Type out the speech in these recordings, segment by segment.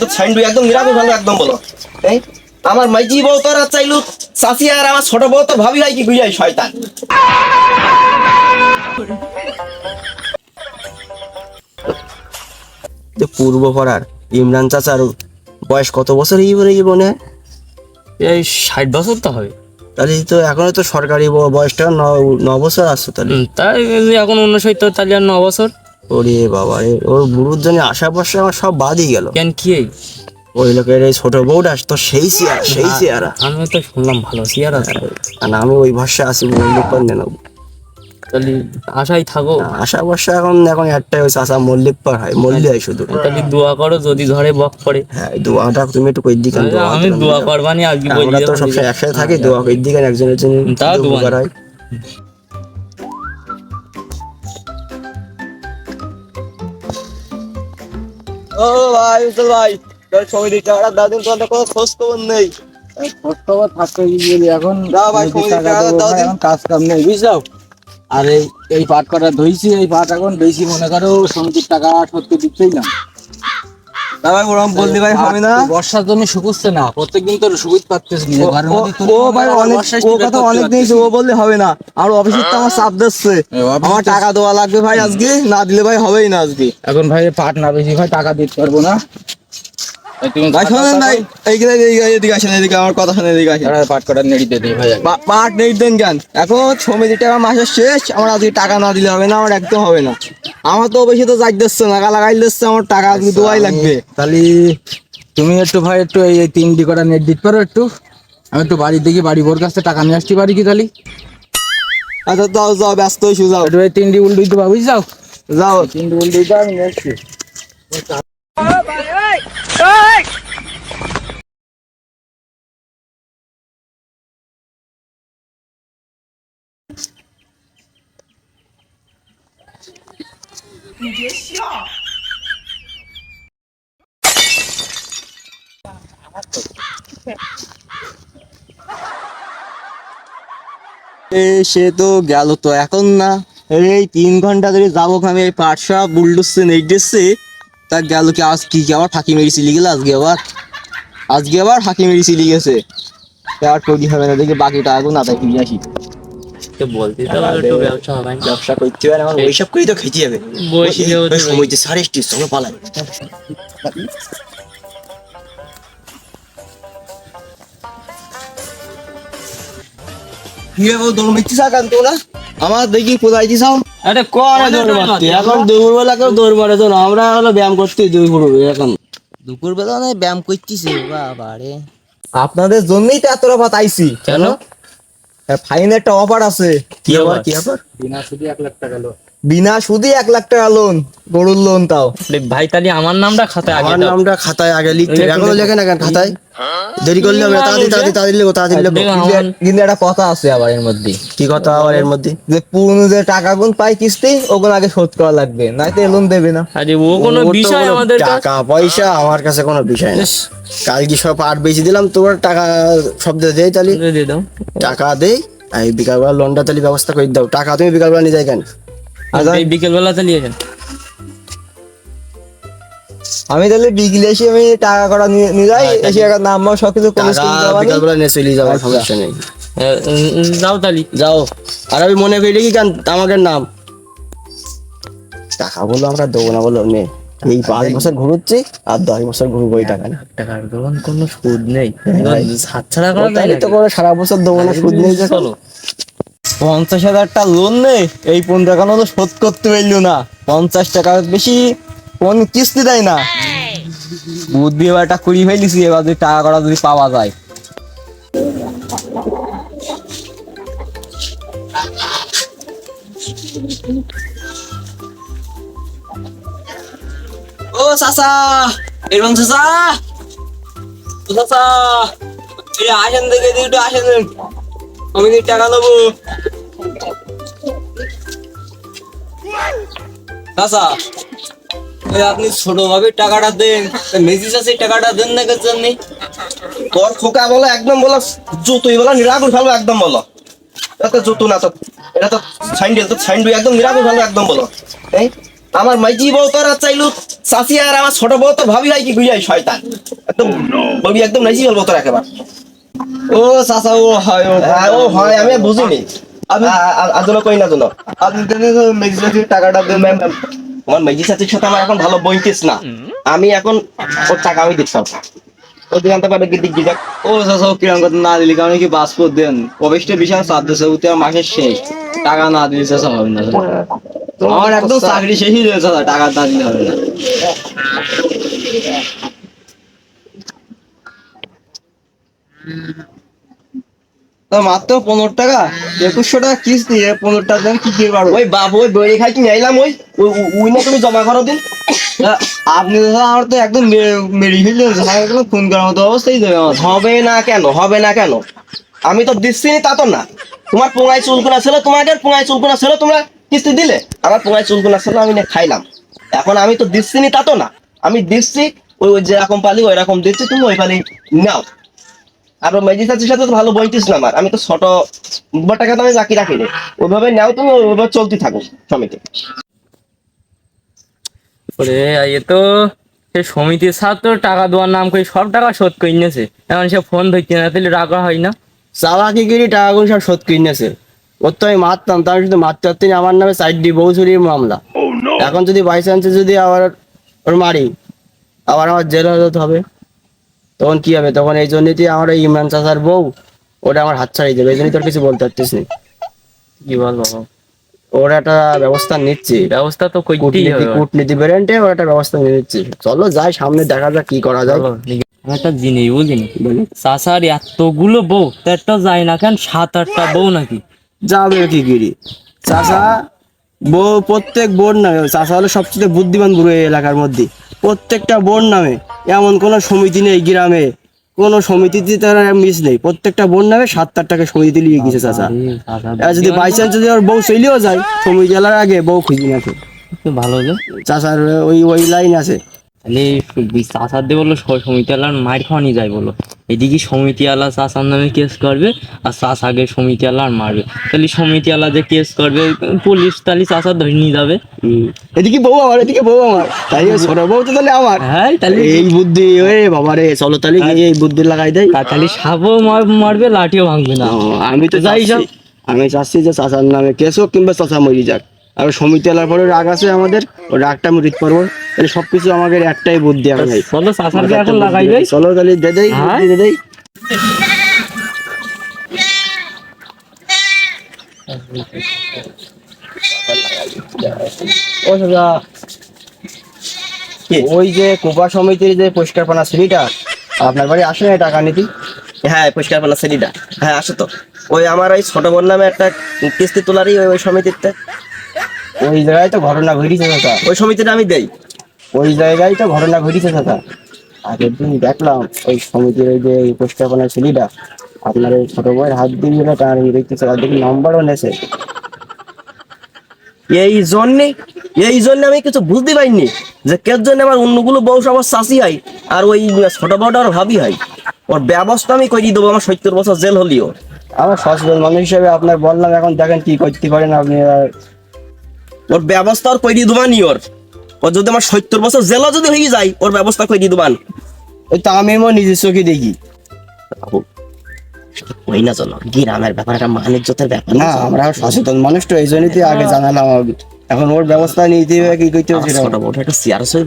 তো একদম নিরাপদ ভালো একদম বলো। এই আমার মাইজি বউ তোরা চাইলু চাচি আর আমার ছোট বউ তো ভাবি হয় কি বুঝাই শয়তান। পূর্ব পড়ার ইমরান চাচার বয়স কত বছর এই বলে মনে হয় এই ষাট বছর তো হবে। তাহলে তো এখনও তো সরকারি বয়সটা ন- বছর আছে তাহলে। তাই এখন উনসত্তর তাহলে আর ন বছর। ওরে বাবা রে ওর বুড়ুর জন্য আশা বর্ষা আমার সব বাদই গেল। কেন কি ওই লোকের এই ছোট বউটা তো সেই চেয়ারা সেই চেয়ারা আমি তো শুনলাম ভালো চেয়ার আছে আর আমি ওই ভাষা আছি বলতে পারি না তাহলে আশাই থাকো। আশা বর্ষা এখন এখন একটাই ওই চাষা মল্লিক পার হয় মল্লি হয় শুধু। তাহলে দোয়া করো যদি ধরে বক পড়ে। হ্যাঁ দোয়াটা তুমি একটু কই দিকেন আমি দোয়া করবানি আজকে বলি আমরা তো সবসময় একসাথে থাকি দোয়া কই দিকেন একজনের জন্য তা দোয়া হয়। ও ভাই উজ্জ্বল ভাই তোর ছবি দিতে ওরা দাদিন তোমাদের কোনো খোঁজ খবর নেই। খবর থাকতে গিয়ে এখন। না ভাই, দাও দিন। কাজ কাম নেই বুঝছ আর এই এই পাট কটা ধইছি এই পাট এখন বেশি মনে করো সমিতির টাকা সত্যি দিচ্ছেই না। না ভাই বললি ভাই হবে না? বর্ষার জন্য শুকুচ্ছে না। প্রত্যেকদিন তো শুকুত পাচ্ছিস না। ও- ভাই করো অনেক ও কথা অনেক ও বললে হবে না। আর তো আমার চাপ দিচ্ছে। আমার টাকা দেওয়া লাগবে ভাই আজকে। না দিলে ভাই হবেই না আজকে। এখন ভাই পাট না বেশি ভাই টাকা দিতে পারব না। ভাই শোনেন ভাই এইখানে এদিকে এদিকে আসেন এদিকে আমার কথা শুনে এদিকে আসেন। পাট কটা নেড়ি দিয়ে ভাই। পাট নেই দেন কেন? এখন সমিতি টাকা মাসের শেষ আমার আজকে টাকা না দিলে হবে না আমার একদম হবে না। আমার তো বেশি তো যাই দিচ্ছে না লাগাই দিচ্ছে আমার টাকা আজকে দোয়াই লাগবে। তাহলে তুমি একটু ভাই একটু এই তিনটি কটা নেট দিতে পারো একটু। আমি একটু বাড়ি দেখি বাড়ি বোর কাছে টাকা নিয়ে আসতে পারি কি তাহলে? আচ্ছা যাও যাও ব্যস্ত হয়েছি যাও। একটু তিনটি উল্টো দিতে পারবি যাও। যাও তিনটি উল্টো দিতে আমি নিয়ে আসছি। সে তো গেল তো এখন না। এই তিন ঘণ্টা ধরে যাব আমি এই পাট সব বুলডুসছে দিচ্ছে তা গেল কি, আজ কি আবার ফাঁকি মেরে চিলি গেল আজকে আবার? আজকে আবার ফাঁকি মেরে চিলি গেছে আর করি হবে না, দেখি বাকি টাকা না তাই আসি। তো বলতে তো একটু ব্যবসা হবে। ব্যবসা করতে হবে আমার ওইসব করেই তো খেতে হবে সময় যে সাড়ে সঙ্গে আমার দেখি কোথায় আরে করে দৌড় মারতে। এখন দুপুরবেলা কেউ দৌড় মারে তো না আমরা হলো ব্যায়াম করতে দুপুর এখন। দুপুরবেলা অনেক ব্যায়াম করতেছি বাবা রে আপনাদের জন্যই তো এত রাত আইছি কেন? ফাইন একটা অফার আছে। কি অফার কি অফার বিনা সুদে এক লাখ টাকা লোন বিনা সুদে এক লাখ টাকা লোন গরুর লোন তাও। ভাই তাহলে আমার নামটা খাতায় আগে আমার নামটা খাতায় আগে লিখতে। লেখো, এখনও লেখো। লেখে না কেন খাতায়? দেরি করলে হবে তাড়াতাড়ি তাড়াতাড়ি তাড়াতাড়ি লেখো তাড়াতাড়ি লেখো কিন্তু- একটা কথা আছে আবার এর মধ্যে। কি কথা আবার এর মধ্যে? যে পুরনো যে টাকা গুণ পাই কিস্তি ওগুলো আগে শোধ করা লাগবে নয়তো লোন দেবে না। আরে ও কোনো বিষয় আমাদের টাকা পয়সা আমার কাছে কোনো বিষয় না। কালকে সব আট বেশি দিলাম তোর টাকা সব দিয়ে তাহলে দিয়ে দাও। টাকা দেই এই বিকালবেলা লোনটা তাহলে ব্যবস্থা করে দাও। টাকা তুমি বিকালবেলা নিয়ে যাই কেন? আচ্ছা, এই বিকেল বেলা তাহলে এসেন আমি তাহলে বিকেলে এসে আমি টাকা করা নিয়ে নিয়ে যাই এসে একটা নাম্বার সব কিছু করে বিকালবেলা নিয়ে চলে যাব সমস্যা নেই। যাও তাহলে। যাও। আর আমি মনে করি কি কেন আমাকে নাম। টাকা বলল আমরা দেবো না বলল নে। এই পাঁচ বছর ঘুরুচ্ছি আর দশ বছর ঘুরবো ওই টাকা না টাকার দোকান কোনো সুদ নেই। হাত ছাড়া করা যায় তো করে সারা বছর দেবো না সুদ নেই। চলো। পঞ্চাশ হাজার টাকা লোন নেই এই পনেরো টাকা তো শোধ করতে পারল না। পঞ্চাশ টাকা বেশি কোন কিস্তি দেয় না। বুদ্ধি এবার একটা কুড়ি ফেলিছি এবার যদি টাকা করা যদি পাওয়া যায়। ও চাচা এরকম চাচা? ও চাচা এই আসেন দেখে একটু আসেন আমি টাকা নেব। চাচা আপনি ছোট ভাবে টাকাটা দেন। মেজি চাষে টাকাটা দেন না কেন জন্য তোর খোকা বলো একদম বলো জুতোই বলো নিরাগুর ফেলো একদম বলো। এটা জুতো না তো এটা তো সাইন্ডেল তো সাইন্ডু একদম নিরাগুর ফেলো একদম বলো। এই আমার মাইজি বউ তো আর চাইলু চাচি আর আমার ছোট বউ তো ভাবি হয় কি গুইয়াই শয়তান। একদম ববি একদম নাইজি বলব তোর একেবারে। ও চাচা ও হয় ও হ্যাঁ, আমি বুঝিনি। আমি আদলো কই না জানো আপনি টাকাটা দেন। ম্যাম, তোমার মেজি সাথে সাথে আমার এখন ভালো বইতেছ না। আমি এখন ওর টাকা আমি দিতাম ও দিয়ে আনতে পারবে গিয়ে দিক ও ও কিরম কথা না দিলি কারণ কি পাসপোর্ট দেন। প্রবেশটা বিশাল দিচ্ছে ওতে আমার মাসের শেষ। টাকা না দিলে চাচা হবে না। আমার একদম চাকরি শেষই রয়েছে টাকা না দিলে হবে না। মাত্র পনেরো টাকা? একুশশো টাকা কিস্তি এ পনেরো টাকা দিয়ে কি ওই বাপ ওই বই খাই কি ওই ওই- না তুমি জমা করো দিন। আপনি তো আমার তো একদম মে- মেরে ফেলে একদম ফোন করার মতো অবস্থাই দেবে আমার। হবে না কেন হবে না কেন? আমি তো দিচ্ছি তা তো না। তোমার পোঙায় চুলকুনা ছিল তোমাদের পোঙায় চুলকুনা ছিল তোমরা কিস্তি দিলে? আমার পোঙায় চুলকুনা ছিল আমি না খাইলাম। এখন আমি তো দিচ্ছি নি তা তো না। আমি দিচ্ছি ওই ওই যেরকম পালি ওই রকম দিচ্ছি তুমি ওই পালি নাও। আর ম্যাজিস্ট্রেটের সাথে তো ভালো বইতিস না আমার। আমি তো ছোট টাকা তো আমি বাকি রাখিনি। ওইভাবে নাও তুমি ওইভাবে চলতে থাকো সমিতি। ওরে এ তো সে সমিতির ছাত্র টাকা দেওয়ার নাম করে সব টাকা শোধ করে নিয়েছে। এখন সে ফোন ধরতে না তাহলে রাখা হয় না। চাওয়া কি করি টাকাগুলো সব শোধ কিনেছে ওর তো আমি মারতাম তার শুধু মারতে মারতে আমার নামে সাইড দিয়ে বউ চুরির মামলা এখন যদি বাই চান্সে যদি আবার ওর মারি আবার আমার জেল হাজত হবে। তখন কি হবে? তখন এই জন্যই তুই আমার ওই ইমরান চাচার বউ ওটা আমার হাত ছাড়িয়ে দেবে এই জন্যই তোর কিছু বলতে পারতিস নি। কি বল বাবা ওর একটা ব্যবস্থা নিচ্ছে। ব্যবস্থা তো কূটনীতি কূটনীতি বেরেন্টে ওর একটা ব্যবস্থা নিয়ে নিচ্ছি। চলো যাই সামনে দেখা যাক কি করা যায়। একটা জিনিস বুঝিনি। চাষার এতগুলো বউ তো একটা যায় না কেন সাত আটটা বউ নাকি? যাবে কি গিরি? চাষা বউ প্রত্যেক বোর নামে চাষা হলো সবচেয়ে বুদ্ধিমান বুড়ো এই এলাকার মধ্যে। প্রত্যেকটা বোর নামে এমন কোনো সমিতি নেই গ্রামে। কোনো সমিতিতে তারা মিস নেই। প্রত্যেকটা বোর নামে সাত আট টাকা সমিতি লিয়ে গেছে চাষা। আর যদি বাই চান্স যদি ওর বউ চলেও যায় সমিতি এলার আগে বউ খুঁজি না ভালো চাষার ওই ওই লাইন আছে। তাহলে চাষার দিয়ে বলল সমিতি আলার মার খাওয়ানি যায় বলো এদিকে সমিতি আলা চাষার নামে কেস করবে আর চাষ আগে সমিতি আলার মারবে। তাহলে সমিতি আলা যে কেস করবে পুলিশ তাহলে চাষার ধরে নিয়ে যাবে। এদিকে বউ আমার এদিকে বউ আমার। তাই ওই ছোট বউ তো তাহলে আমার। হ্যাঁ তাহলে এই বুদ্ধি ওরে বাবা রে চলো তাহলে এই বুদ্ধি লাগাই দেয় তা- তাহলে সাপও মার- মারবে লাঠিও ভাঙবে না। আমি তো যাই আমি চাচ্ছি যে চাচার নামে কেস হোক কিংবা চাচা মরি যাক। আর সমিতি এলার পরে রাগ আছে আমাদের ওই রাগটা আমি রিট পারব তাহলে সবকিছু আমাদের একটাই বুদ্ধি এখন ভাই। চলো এখন লাগাই দেয় চলো তাহলে দে দেই হ্যাঁ? বুদ্ধি দে দেই। ও ওই যে কোপা সমিতির যে পরিষ্কার পানা সিঁড়িটা আপনার বাড়ি আসে না টাকা নিতে? হ্যাঁ পরিষ্কার পানা সেদিটা হ্যাঁ আসো তো। ওই আমার ওই ছোট বোন নামে একটা কিস্তি তোলারই ওই ওই সমিতিতে। ওই জায়গায় তো ঘটনা ঘটেছে চাচা ওই সমিতিটা আমি দেই। ওই জায়গায় তো ঘটনা ঘটেছে দাদা। আগের দিন দেখলাম ওই সমিতির ওই যে উপস্থাপনা ছেলেটা আপনার ওই ছোট বউয়ের হাত দিয়ে তার দেখতেছে আর দেখি নাম্বারও নেছে। এই জন্যে এই জন্য আমি কিছু বুঝতে পারিনি যে কের জন্য আমার অন্যগুলো বউ আমার চাষি হয় আর ওই ছোট বউটা আর ভাবি হয়। ওর ব্যবস্থা আমি করে দেবো আমার সত্তর বছর জেল হলিও। আমার সচেতন মানুষ হিসেবে আপনার বললাম এখন দেখেন কি করতে পারেন আপনি আর ওর ব্যবস্থা আর করে দেবো নি ওর। ওর যদি আমার সত্তর বছর জেলা যদি হয়ে যায় ওর ব্যবস্থা করে দেবান ওই তো আমি আমার নিজের চোখে দেখি। ওই না চলো গ্রামের ব্যাপার একটা ব্যাপার না আমরা সচেতন মানুষ তো এই জন্যই আগে জানালাম এখন ওর ব্যবস্থা নিতে হবে কি করতে হবে সেটা? ছোট বউটা একটু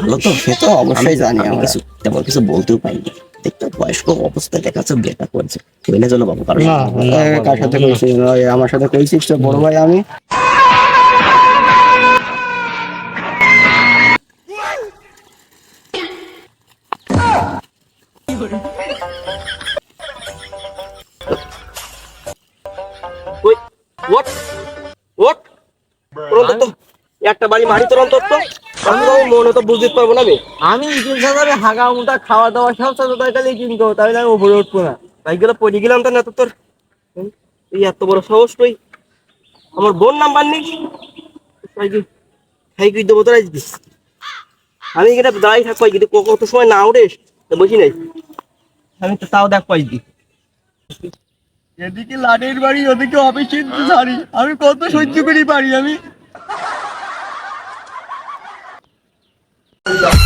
ভালো তো? সে তো অবশ্যই জানি আমি আমরা। কিছু তেমন কিছু বলতেও পারিনি। দেখতে বয়স্ক অবস্থায় দেখা যাচ্ছে বিয়েটা করেছে। ওই না জন্য বাবু কারণ আমার সাথে কইছিস তো বড় ভাই আমি। অন্তত একটা বাড়ি মারি তোর অন্তত। মনে তো বুঝতে পারব না আমি হাগা মুটা খাওয়া দাওয়া সব সাথে তাই কিনতো তাহলে আমি উপরে উঠবো না। তাই গেলে পড়ে গেলাম তো না তো তোর। এই এত বড় সাহস তুই। আমার বোন নাম্বার নেই তাই কি খাই কি দেবো তোরা দিস। আমি এখানে দাঁড়াই থাকব কিন্তু কত সময় না উঠেস তো বসি নাই। আমি তো তাও দেখ পাই দি এদিকে লাটের বাড়ি ওদিকে অফিসের ছাড়ি আমি কত সহ্য করি পারি আমি? 감사합니다.